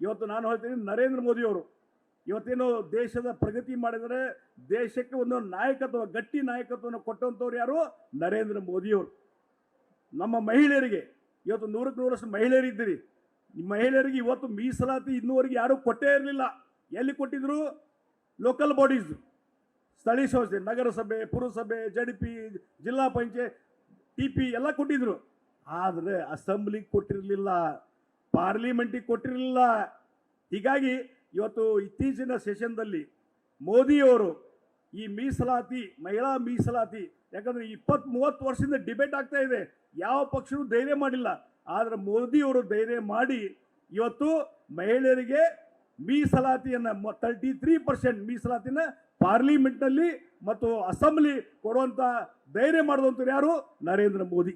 ಇವತ್ತು ನಾನು ಹೇಳ್ತೀನಿ ನರೇಂದ್ರ ಮೋದಿಯವರು ಇವತ್ತೇನು ದೇಶದ ಪ್ರಗತಿ ಮಾಡಿದರೆ ದೇಶಕ್ಕೆ ಒಂದು ನಾಯಕತ್ವ, ಗಟ್ಟಿ ನಾಯಕತ್ವವನ್ನು ಕೊಟ್ಟಂಥವ್ರು ಯಾರು? ನರೇಂದ್ರ ಮೋದಿಯವರು. ನಮ್ಮ ಮಹಿಳೆಯರಿಗೆ, ಇವತ್ತು ನೂರಕ್ಕೆ ನೂರಷ್ಟು ಮಹಿಳೆಯರಿದ್ದೀರಿ ಮಹಿಳೆಯರಿಗೆ ಇವತ್ತು ಮೀಸಲಾತಿ ಇನ್ನೂವರೆಗೆ ಯಾರೂ ಕೊಟ್ಟೇ ಇರಲಿಲ್ಲ. ಎಲ್ಲಿ ಕೊಟ್ಟಿದ್ರು? ಲೋಕಲ್ ಬಾಡೀಸ್ ಸ್ಥಳೀಯ ಸಂಸ್ಥೆ, ನಗರಸಭೆ, ಪುರಸಭೆ ಜಡಿಪಿ ಜಿಲ್ಲಾ ಪಂಚಾಯತ್ ಟಿ ಪಿ ಎಲ್ಲ ಕೊಟ್ಟಿದ್ರು. ಆದರೆ ಅಸೆಂಬ್ಲಿಗೆ ಕೊಟ್ಟಿರಲಿಲ್ಲ. ಪಾರ್ಲಿಮೆಂಟಿಗೆ ಕೊಟ್ಟಿರಲಿಲ್ಲ. ಹೀಗಾಗಿ ಇವತ್ತು ಇತ್ತೀಚಿನ ಸೆಷನ್ದಲ್ಲಿ ಮೋದಿಯವರು ಈ ಮೀಸಲಾತಿ, ಮಹಿಳಾ ಮೀಸಲಾತಿ, ಯಾಕಂದರೆ ಇಪ್ಪತ್ತ್ ಮೂವತ್ತು ವರ್ಷದಿಂದ ಡಿಬೇಟ್ ಆಗ್ತಾ ಇದೆ. ಯಾವ ಪಕ್ಷವೂ ಧೈರ್ಯ ಮಾಡಿಲ್ಲ. ಆದರೆ ಮೋದಿಯವರು ಧೈರ್ಯ ಮಾಡಿ ಇವತ್ತು ಮಹಿಳೆಯರಿಗೆ ಮೀಸಲಾತಿಯನ್ನು ತರ್ಟಿ ತ್ರೀ ಪರ್ಸೆಂಟ್ ಮೀಸಲಾತಿನ ಪಾರ್ಲಿಮೆಂಟ್ನಲ್ಲಿ ಮತ್ತು ಅಸೆಂಬ್ಲಿ ಕೊಡುವಂಥ ಧೈರ್ಯ ಮಾಡಿದಂಥವ್ರು ಯಾರು? ನರೇಂದ್ರ ಮೋದಿ.